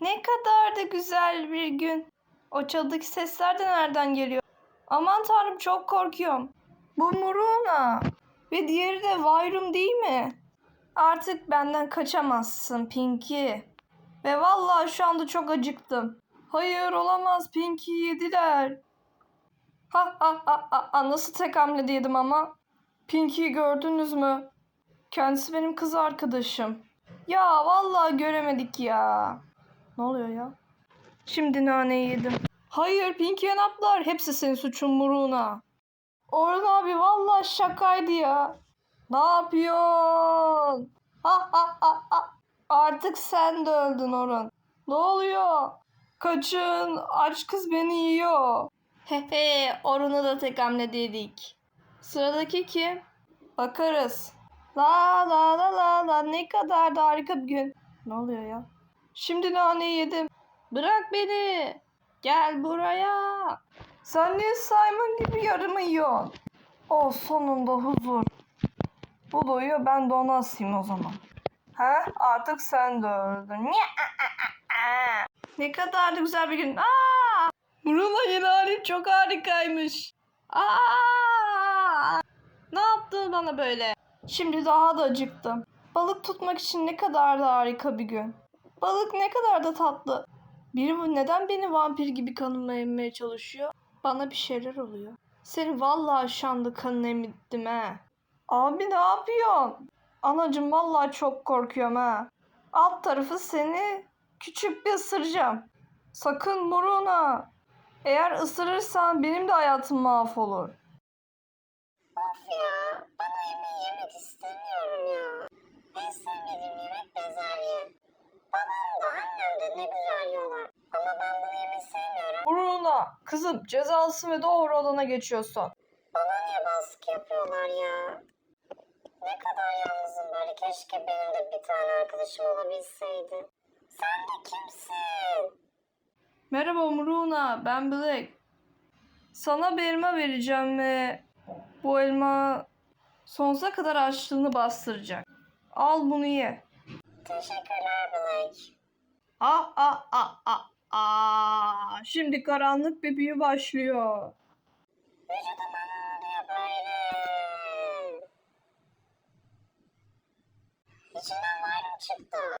Ne kadar da güzel bir gün. O çalıdaki sesler de nereden geliyor? Aman tanrım çok korkuyorum. Bu Muruna. Ve diğeri de Vayrum değil mi? Artık benden kaçamazsın Pinky. Ve vallahi şu anda çok acıktım. Hayır olamaz Pinky yediler. Ha ha ha ha, ha nasıl tek hamle yedim ama. Pinky'yi gördünüz mü? Kendisi benim kız arkadaşım. Ya vallahi göremedik ya. Ne oluyor ya? Şimdi naneyi yedim. Hayır Pinky yanaplar. Hepsi senin suçun Muruna. Orhan abi vallahi şakaydı ya. Ne yapıyorsun? Ha ha ha ha. Artık sen de öldün Orhan. Ne oluyor? Kaçın. Aç kız beni yiyor. Hehe Orhan'ı da tek hamle dedik. Sıradaki kim? Bakarız. La la la la la ne kadar da harika bir gün. Ne oluyor ya? Şimdi naneyi yedim. Bırak beni. Gel buraya. Sen niye Simon gibi yarımı yiyorsun? Oh sonunda huzur. Bu da uyuyor ben de onu asayım o zaman. He artık sen de öldün. Ne kadar da güzel bir gün. Aa! Bruno yeni çok harikaymış. Aa! Ne yaptın bana böyle? Şimdi daha da acıktım. Balık tutmak için ne kadar da harika bir gün. Balık ne kadar da tatlı. Biri neden beni vampir gibi kanımla emmeye çalışıyor? Bana bir şeyler oluyor. Seni vallahi şu anda kanını emittim he. Abi ne yapıyorsun? Anacım vallahi çok korkuyorum ha. Alt tarafı seni küçük bir ısıracağım. Sakın Bruna. Eğer ısırırsan benim de hayatım mahvolur. Ne güzel yiyorlar. Ama ben bunu yemeyi sevmiyorum. Bruna, kızım cezalısın ve doğru odana geçiyorsun. Bana niye baskı yapıyorlar ya? Ne kadar yalnızım böyle. Keşke benim de bir tane arkadaşım olabilseydi. Sen de kimsin? Merhaba Bruna, ben Black. Sana bir elma vereceğim ve bu elma sonsuza kadar açlığını bastıracak. Al bunu ye. Teşekkürler Blake. Ah ah ah ah ah. Şimdi karanlık bir büyü başlıyor. Vücuduma ne böyle? İçinden maymun çıktı.